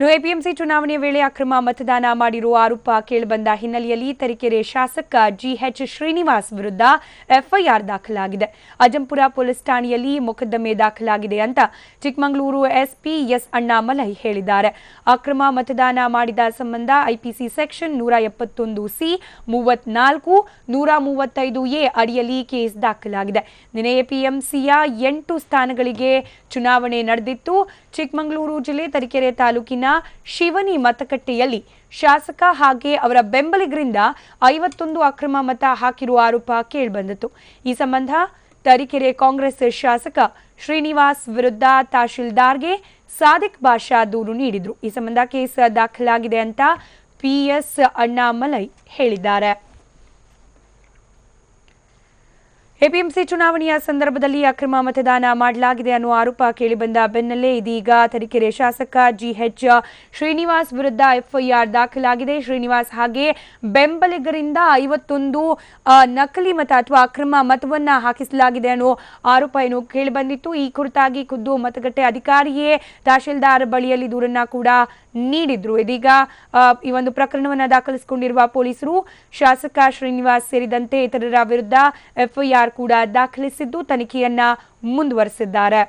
APMC ಚುನಾವಣೆ ವೇಳೆ ಅಕ್ರಮ ಮತದಾನ ಮಾಡಿರುವ ಆರೋಪ ಕೇಳಿಬಂದ ಹಿನ್ನೆಲೆಯಲ್ಲಿ ತರೀಕೆರೆ ಶಾಸಕ ಜಿಎಚ್ ಶ್ರೀನಿವಾಸ್ ವಿರುದ್ಧ ಎಫ್ಐಆರ್ ದಾಖಲಾಗಿದೆ. ಅಜಂಪುರ ಪೊಲೀಸ್ ಠಾಣೆಯಲ್ಲಿ ಮೊಕದ್ದಮೆ ದಾಖಲಾಗಿದೆ ಅಂತ ಚಿಕ್ಕಮಗಳೂರು ಎಸ್ಪಿ ಎಸ್ ಅಣ್ಣಾಮಲೈ ಹೇಳಿದ್ದಾರೆ. ಅಕ್ರಮ ಮತದಾನ ಮಾಡಿದ ಸಂಬಂಧ ಐಪಿಸಿ ಸೆಕ್ಷನ್ ನೂರ ಎಪ್ಪತ್ತೊಂದು ಸಿ ಮೂವತ್ನಾಲ್ಕು ನೂರ ಮೂವತ್ತೈದು ಎ ಅಡಿಯಲ್ಲಿ ಕೇಸ್ ದಾಖಲಾಗಿದೆ. ನಿನ್ನೆ ಎಪಿಎಂಸಿಯ ಎಂಟು ಸ್ಥಾನಗಳಿಗೆ ಚುನಾವಣೆ ನಡೆದಿತ್ತು. ಚಿಕ್ಕಮಗಳೂರು ಜಿಲ್ಲೆ ತರೀಕೆರೆ ತಾಲೂಕಿನ ಶಿವನಿ ಮತಗಟ್ಟೆಯಲ್ಲಿ ಶಾಸಕ ಹಾಗೆ ಅವರ ಬೆಂಬಲಿಗರಿಂದ ಐವತ್ತೊಂದು ಅಕ್ರಮ ಮತ ಹಾಕಿರುವ ಆರೋಪ ಕೇಳಿಬಂದಿತು ಈ ಸಂಬಂಧ ತರೀಕೆರೆ ಕಾಂಗ್ರೆಸ್ ಶಾಸಕ ಶ್ರೀನಿವಾಸ್ ವಿರುದ್ಧ ತಹಶೀಲ್ದಾರ್ಗೆ ಸಾದಿಕ್ ಬಾಷಾ ದೂರು ನೀಡಿದ್ರು. ಈ ಸಂಬಂಧ ಕೇಸ್ ದಾಖಲಾಗಿದೆ ಅಂತ ಪಿಎಸ್ ಅಣ್ಣಾಮಲೈ ಹೇಳಿದ್ದಾರೆ. ಎಪಿಎಂಸಿ ಚುನಾವಣೆಯ ಸಂದರ್ಭದಲ್ಲಿ ಅಕ್ರಮ ಮತದಾನ ಮಾಡಲಾಗಿದೆ ಅನ್ನುವ ಆರೋಪ ಕೇಳಿಬಂದ ಬೆನ್ನಲ್ಲೇ ಇದೀಗ ತರೀಕೆರೆ ಶಾಸಕ ಜಿಎಚ್ ಶ್ರೀನಿವಾಸ್ ವಿರುದ್ಧ ಎಫ್ಐಆರ್ ದಾಖಲಾಗಿದೆ. ಶ್ರೀನಿವಾಸ್ ಹಾಗೆ ಬೆಂಬಲಿಗರಿಂದ ಐವತ್ತೊಂದು ನಕಲಿ ಮತ ಅಥವಾ ಅಕ್ರಮ ಮತವನ್ನ ಹಾಕಿಸಲಾಗಿದೆ ಅನ್ನೋ ಆರೋಪ ಏನು ಕೇಳಿಬಂದಿತ್ತು. ಈ ಕುರಿತಾಗಿ ಖುದ್ದು ಮತಗಟ್ಟೆ ಅಧಿಕಾರಿಯೇ ತಹಶೀಲ್ದಾರ್ ಬಳಿಯಲ್ಲಿ ದೂರನ್ನ ಕೂಡ ನೀಡಿದ್ರು. ಇದೀಗ ಈ ಒಂದು ಪ್ರಕರಣವನ್ನು ದಾಖಲಿಸಿಕೊಂಡಿರುವ ಪೊಲೀಸರು ಶಾಸಕ ಶ್ರೀನಿವಾಸ್ ಸೇರಿದಂತೆ ಇತರರ ವಿರುದ್ಧ ಎಫ್ಐಆರ್ ಕೂಡ ದಾಖಲಿಸಿದ್ದು ತನಿಖೆಯನ್ನ ಮುಂದುವರೆಸಿದ್ದಾರೆ.